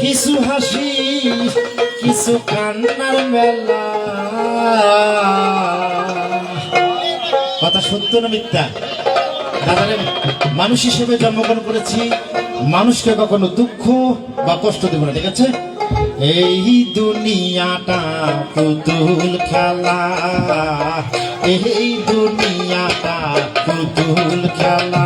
কিছু হাসি, কিছু কান্নার মেলা কথা সত্য না মিথ্যা? দাদারে মানুষ হিসেবে জন্মগ্রহণ করেছি, মানুষকে কখনো দুঃখ বা কষ্ট দেব না, ঠিক আছে? এই দুনিয়াটা পুতুল খেলা। এই দুনিয়াটা পুতুল খেলা।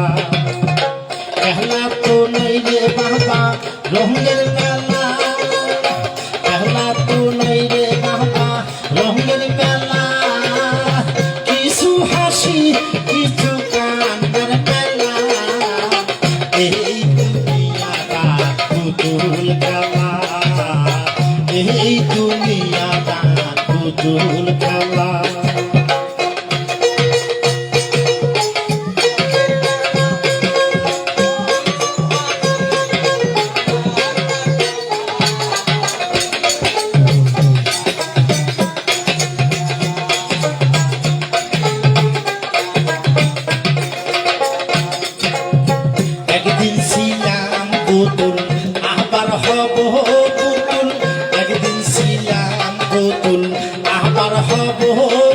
পুতুল খেলা এই দুনিয়াটা পুতুল খেলা। পুতুল একদিন ছিলাম পুতুল আবার হব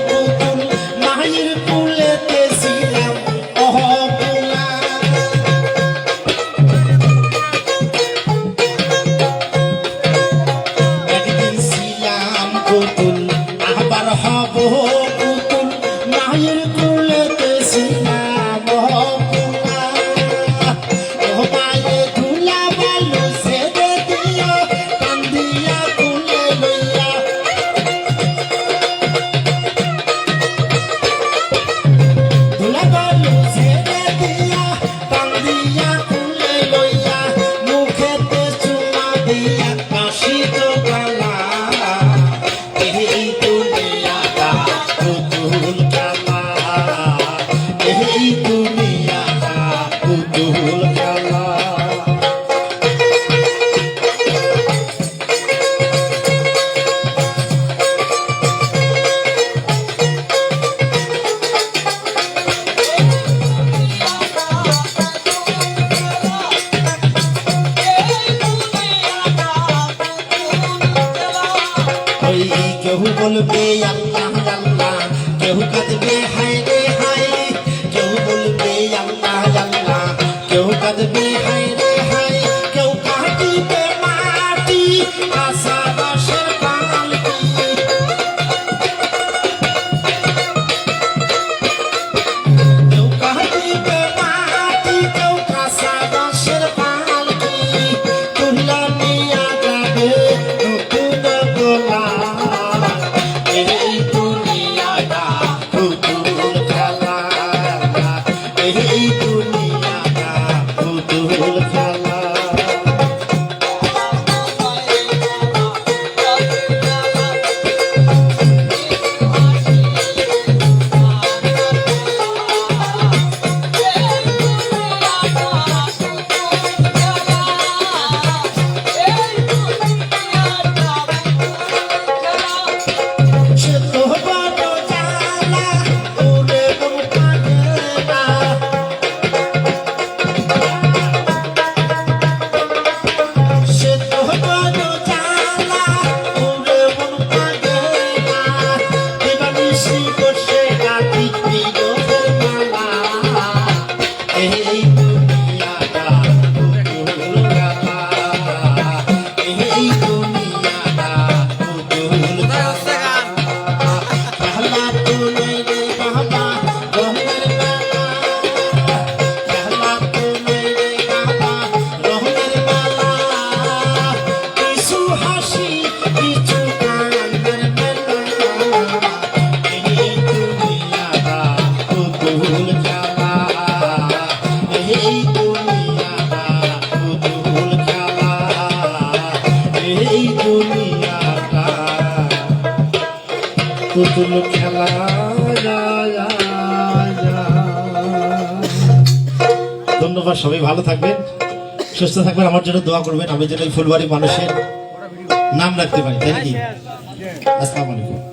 পুতুল মায়ের কুলেতে ছিলাম অহপুলা একদিন ছিলাম পুতুল আবার হব পুতুল মায়ের কুলেতে ছিলাম কেউ বলবে আল্লাহ আল্লাহ। কেউ কাঁদবে হায় পুতুল খেলা। ধন্যবাদ সবাই ভালো থাকবেন সুস্থ থাকবেন আমার জন্য দোয়া করবেন। আমি যেন এই ফুলবাড়ি মানুষের নাম রাখতে পারি তাই নাকি? আসসালামু আলাইকুম।